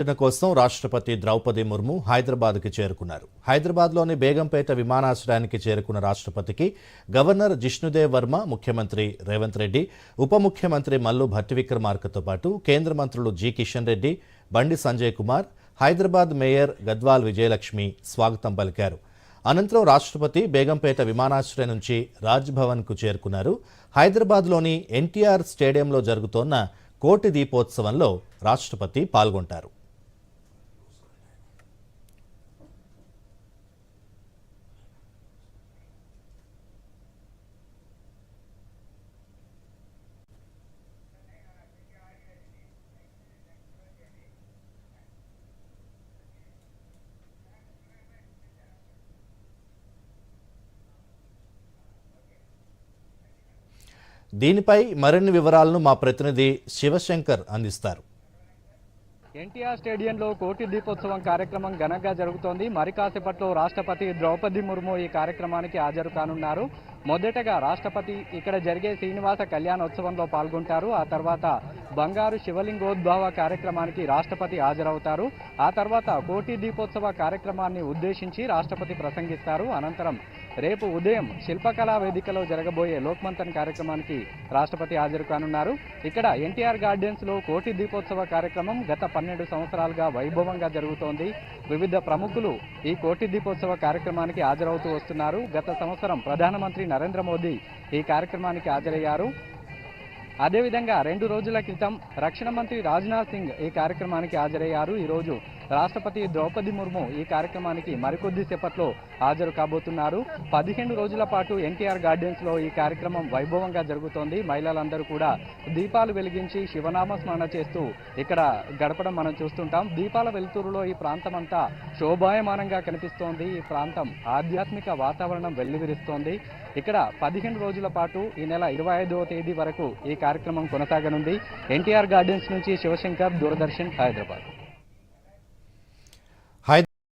పర్యటన కోసం రాష్ట్రపతి ద్రౌపది ముర్ము హైదరాబాద్కి చేరుకున్నారు. హైదరాబాద్లోని బేగంపేట విమానాశ్రయానికి చేరుకున్న రాష్ట్రపతికి గవర్నర్ జిష్ణుదేవ్ వర్మ ముఖ్యమంత్రి రేవంత్ రెడ్డి ఉప ముఖ్యమంత్రి మల్లు భట్టి విక్రమార్కతో పాటు కేంద్ర మంత్రులు జి కిషన్ రెడ్డి బండి సంజయ్ కుమార్ హైదరాబాద్ మేయర్ గద్వాల్ విజయలక్ష్మి స్వాగతం పలికారు. అనంతరం రాష్ట్రపతి బేగంపేట విమానాశ్రయం నుంచి రాజ్భవన్కు చేరుకున్నారు. హైదరాబాద్లోని ఎన్టీఆర్ స్టేడియంలో జరుగుతోన్న కోటి దీపోత్సవంలో రాష్ట్రపతి పాల్గొంటారు. దీనిపై మరిన్ని వివరాలను మా ప్రతినిధి శివశంకర్ అందిస్తారు. ఎన్టీఆర్ స్టేడియంలో కోటి దీపోత్సవం కార్యక్రమం ఘనంగా జరుగుతోంది. మరి కాసేపట్లో రాష్ట్రపతి ద్రౌపది ముర్ము ఈ కార్యక్రమానికి హాజరు కానున్నారు. మొదటగా రాష్ట్రపతి ఇక్కడ జరిగే శ్రీనివాస కళ్యాణోత్సవంలో పాల్గొంటారు. ఆ తర్వాత బంగారు శివలింగోద్భవ కార్యక్రమానికి రాష్ట్రపతి హాజరవుతారు. ఆ తర్వాత కోటి దీపోత్సవ కార్యక్రమాన్ని ఉద్దేశించి రాష్ట్రపతి ప్రసంగిస్తారు. అనంతరం రేపు ఉదయం శిల్పకళా వేదికలో జరగబోయే లోక్మంతన్ కార్యక్రమానికి రాష్ట్రపతి హాజరు కానున్నారు ఇక్కడ ఎన్టీఆర్ గార్డెన్స్లో కోటి దీపోత్సవ కార్యక్రమం గత పన్నెండు సంవత్సరాలుగా వైభవంగా జరుగుతోంది. వివిధ ప్రముఖులు ఈ కోటి దీపోత్సవ కార్యక్రమానికి హాజరవుతూ వస్తున్నారు. గత సంవత్సరం ప్రధానమంత్రి నరేంద్ర మోదీ ఈ కార్యక్రమానికి హాజరయ్యారు. అదేవిధంగా రెండు రోజుల క్రితం రక్షణ మంత్రి రాజ్నాథ్ సింగ్ ఈ కార్యక్రమానికి హాజరయ్యారు. ఈరోజు రాష్ట్రపతి ద్రౌపది ముర్ము ఈ కార్యక్రమానికి మరికొద్ది సేపట్లో హాజరు కాబోతున్నారు. పదిహేను రోజుల పాటు ఎన్టీఆర్ గార్డెన్స్లో ఈ కార్యక్రమం వైభవంగా జరుగుతోంది. మహిళలందరూ కూడా దీపాలు వెలిగించి శివనామ స్మరణ చేస్తూ ఇక్కడ గడపడం మనం చూస్తుంటాం. దీపాల వెలుతురులో ఈ ప్రాంతం అంతా శోభాయమానంగా కనిపిస్తోంది. ఈ ప్రాంతం ఆధ్యాత్మిక వాతావరణం వెల్లివిరుస్తోంది. ఇక్కడ పదిహేను రోజుల పాటు ఈ నెల ఇరవై ఐదవ తేదీ వరకు ఈ కార్యక్రమం కొనసాగనుంది. ఎన్టీఆర్ గార్డెన్స్ నుంచి శివశంకర్ దూరదర్శన్ హైదరాబాద్.